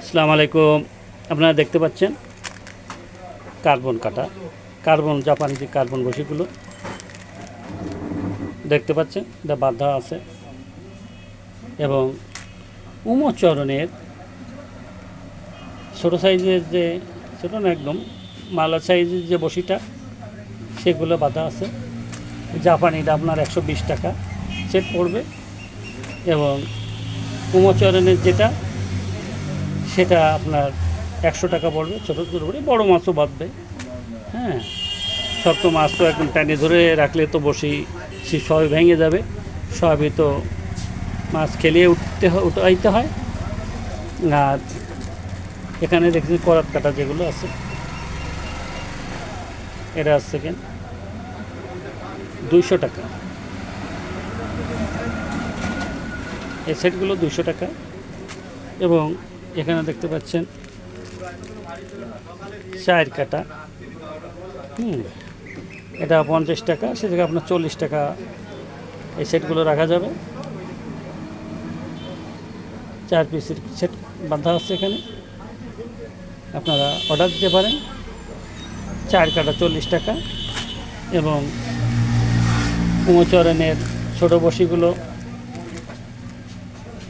আসসালামু আলাইকুম। আপনারা দেখতে পাচ্ছেন কার্বন কাটা। কার্বন জাপানি যে কার্বন বসিগুলো দেখতে পাচ্ছেন, এটা বাধা আছে। এবং উমচরণের ছোটো সাইজের যে, ছোটো না একদম, মালা সাইজের যে বসিটা, সেগুলো বাধা আছে। জাপানিটা আপনার একশো বিশ টাকা সেট পড়বে। এবং উমচরণের যেটা সেটা আপনার একশো টাকা পড়বে, ছোটো ছোটো করে, বড়ো মাছও বাঁধবে হ্যাঁ সব তো মাছ তো একদম টানে ধরে রাখলে তো বসি সে সবই ভেঙে যাবে। সবই তো মাছ খেলিয়ে উঠতে উঠাইতে হয়। আর এখানে দেখছি করাত কাটা যেগুলো আছে। এটা আছে কেন? দুইশো টাকা। এই সেটগুলো দুশো টাকা। এবং এখানে দেখতে পাচ্ছেন চায়ের কাটা। হুম, এটা পঞ্চাশ টাকা সে থেকে আপনার চল্লিশ টাকা এই সেটগুলো রাখা যাবে। চার পিসের সেট বাঁধা আছে এখানে। আপনারা অর্ডার দিতে পারেন। চার কাটা চল্লিশ টাকা এবং কুমোচরণের ছোটো বসিগুলো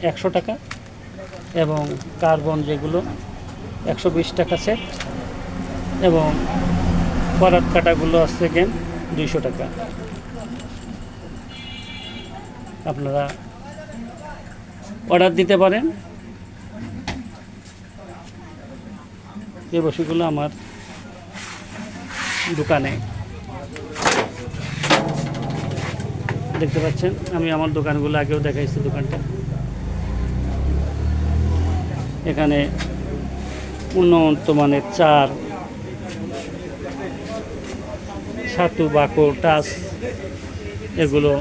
একশো টাকা। এবং কার্বন যেগুলো, একশো বিশ টাকা সেট এবং করাত কাটাগুলো আছে কেন দুইশো টাকা। আপনারা অর্ডার দিতে পারেন। এই বসিগুলো আমার দোকানে। দেখতে পাচ্ছেন, আমি আমার দোকানগুলো আগেও দেখাইছি দোকানটা। এখানে উন্নত মানের চার ছাতু বাকো টাস এগুলো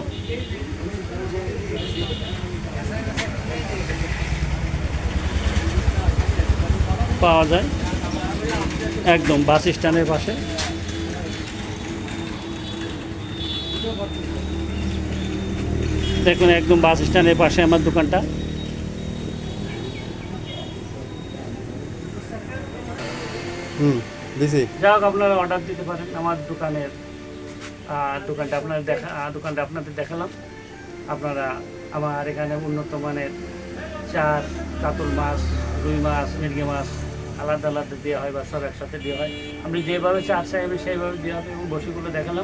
পাওয়া যায়। একদম বাস স্ট্যান্ডের পাশে। দেখুন, একদম বাস স্ট্যান্ডের পাশে আমার দোকানটা। হুম, দিছি। যা হোক আপনারা অর্ডার দিতে পারেন। আমার দোকানের দোকানটা আপনার দেখা দোকানটা আপনাদের দেখালাম। আপনারা আমার এখানে উন্নত মানের চার কাতল মাছ, রুই মাছ, মির্গে মাছ, আলাদা আলাদা দেওয়া হয় বা সব একসাথে দেওয়া হয়। আপনি যেভাবে চার চাইবেন সেইভাবে দেওয়া হবে এবং বসিগুলো দেখালাম।